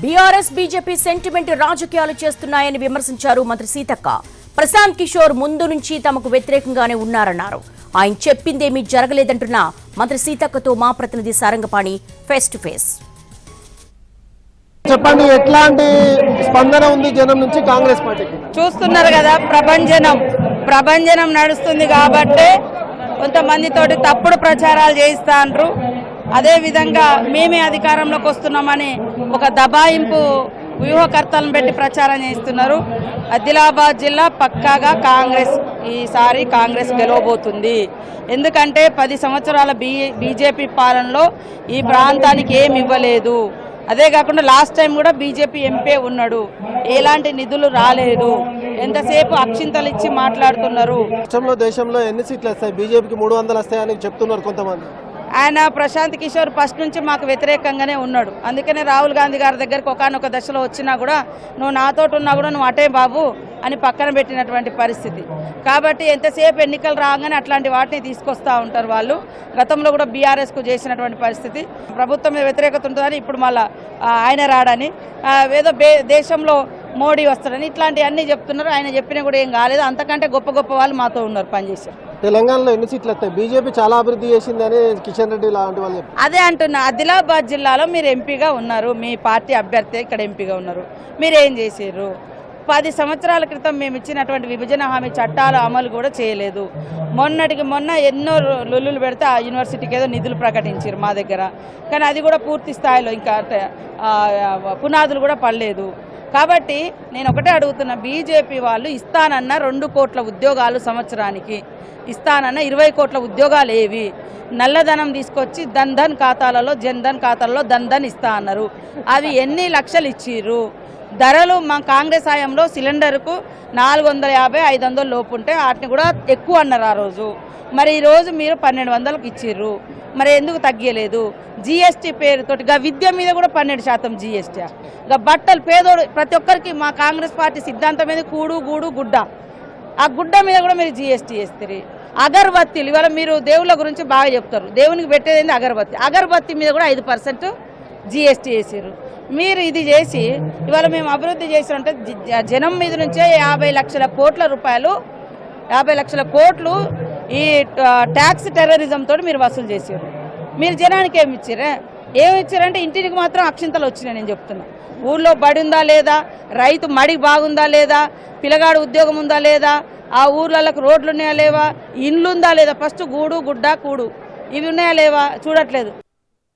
BRS BJP sentiment రాజకీయాలు చేస్తున్నాయని విమర్శించారు మంత్రి సీతక్క. ప్రశాంత్ కిషోర్ ముందు నుంచి తమకు వ్యతిరేకంగానే ఉన్నారన్నారు. ఆయన చెప్పిందేమీ జరగలేదంటున్న మంత్రి సీతక్కతో మా ప్రతినిధి సారంగపాణి ఫేస్ టు ఫేస్. చెప్పండి ఎట్లాంటి స్పందన ఉంది జనం నుంచి కాంగ్రెస్ పార్టీకి? చూస్తున్నారు కదా ప్రభంజనం. ప్రభంజనం నడుస్తుంది కాబట్టే కొంతమందితోటి తప్పుడు ప్రచారాలు చేయిస్తాండ్రు. అదే విధంగా మేమే అధికారంలోకి వస్తున్నామని ఒక దబాయింపు వ్యూహకర్తలను పెట్టి ప్రచారం చేస్తున్నారు ఆదిలాబాద్ జిల్లా పక్కాగా కాంగ్రెస్ ఈసారి కాంగ్రెస్ గెలవబోతుంది. ఎందుకంటే పది సంవత్సరాల బీ బీజేపీ పాలనలో ఈ ప్రాంతానికి ఏమి ఇవ్వలేదు. అదే కాకుండా లాస్ట్ టైం కూడా బీజేపీ ఎంపీ ఉన్నాడు. ఎలాంటి నిధులు రాలేదు. ఎంతసేపు అక్షింతలు ఇచ్చి మాట్లాడుతున్నారు? రాష్ట్రంలో దేశంలో ఎన్ని సీట్లు వస్తాయి? బీజేపీకి మూడు వందలు వస్తాయని చెప్తున్నారు కొంతమంది. ఆయన ప్రశాంత్ కిషోర్ ఫస్ట్ నుంచి మాకు వ్యతిరేకంగానే ఉన్నాడు. అందుకనే రాహుల్ గాంధీ గారి దగ్గరికి ఒకనొక దశలో వచ్చినా కూడా నువ్వు నాతోటి ఉన్నా కూడా నువ్వు అటే బాబు అని పక్కన పెట్టినటువంటి పరిస్థితి. కాబట్టి ఎంతసేపు ఎన్నికలు రాగానే అట్లాంటి వాటిని తీసుకొస్తూ ఉంటారు వాళ్ళు. గతంలో కూడా బీఆర్ఎస్కు చేసినటువంటి పరిస్థితి. ప్రభుత్వం మీద వ్యతిరేకత ఉంటుందని ఇప్పుడు మళ్ళీ ఆయన రాడని. ఏదో బే దేశంలో మోడీ వస్తాడని ఇట్లాంటివన్నీ చెప్తున్నారు. ఆయన చెప్పినా కూడా ఏం కాలేదు. అంతకంటే గొప్ప గొప్ప వాళ్ళు మాతో ఉన్నారు పనిచేశారు తెలంగాణలో ఎన్ని సీట్లు వస్తాయి? బీజేపీ చాలా అభివృద్ధి చేసిందని కిషన్ రెడ్డి లాంటి వాళ్ళు అదే అంటున్నా ఆదిలాబాద్ జిల్లాలో మీరు ఎంపీగా ఉన్నారు మీ పార్టీ అభ్యర్థి ఇక్కడ ఎంపీగా ఉన్నారు. మీరు ఏం చేసారు పది సంవత్సరాల క్రితం మేము ఇచ్చినటువంటి విభజన హామీ చట్టాల అమలు కూడా చేయలేదు. మొన్నటికి మొన్న ఎన్నో లొల్లులు పెడితే ఆ యూనివర్సిటీకి ఏదో నిధులు ప్రకటించారు మా దగ్గర. కానీ అది కూడా పూర్తి స్థాయిలో ఇంకా పునాదులు కూడా పడలేదు. కాబట్టి నేను ఒకటే అడుగుతున్నా బీజేపీ వాళ్ళు ఇస్తానన్న రెండు కోట్ల ఉద్యోగాలు సంవత్సరానికి. ఇస్తానన్న ఇరవై కోట్ల ఉద్యోగాలు ఏవి? నల్లధనం తీసుకొచ్చి ధన్ ధన్ ఖాతాలలో జన్ ధన్ ఖాతాలలో ధన్ ధన్ ఇస్తా అన్నారు. అవి ఎన్ని లక్షలు ఇచ్చిర్రు? ధరలు మా కాంగ్రెస్ హయాంలో సిలిండర్కు నాలుగు వందల యాభై ఐదు వందల లోపు ఉంటే వాటిని కూడా ఎక్కువ అన్నారు ఆ రోజు. మరి ఈరోజు మీరు పన్నెండు వందలకు ఇచ్చిర్రు. మరి ఎందుకు తగ్గలేదు? జిఎస్టీ పేరుతోటి గా విద్య మీద కూడా పన్నెండు శాతం జిఎస్టీ గా బట్టలు పేదోడు ప్రతి ఒక్కరికి మా కాంగ్రెస్ పార్టీ సిద్ధాంతం మీద కూడు గూడు గుడ్డ. ఆ గుడ్డ మీద కూడా మీరు జిఎస్టీ వేస్తారు అగర్బత్తీలు ఇవాళ మీరు దేవుళ్ళ గురించి బాగా చెప్తారు. దేవునికి పెట్టేది ఏంది? అగరబత్తి. అగరబత్తి మీద కూడా ఐదు పర్సెంట్ జిఎస్టీ వేసారు మీరు ఇది చేసి ఇవాళ మేము అభివృద్ధి చేసినంటే జనం మీద నుంచే యాభై లక్షల కోట్ల రూపాయలు యాభై లక్షల కోట్లు ఈ ట్యాక్స్ టెర్రరిజం తోటి మీరు వసూలు చేసారు మీరు జనానికి ఏమి ఇచ్చారే ఏమి ఇచ్చారంటే ఇంటికి మాత్రం అక్షింతలు వచ్చినాయి నేను చెప్తున్నా. ఊళ్ళో బడి ఉందా లేదా? రైతు మడి బాగుందా లేదా? పిల్లగాడు ఉద్యోగం ఉందా లేదా? ఆ ఊర్లలోకి రోడ్లు ఉన్నాయా లేవా? ఇండ్లు ఉందా లేదా? ఫస్ట్ గూడు గుడ్డ కూడు. ఇవి ఉన్నాయా లేవా? చూడట్లేదు.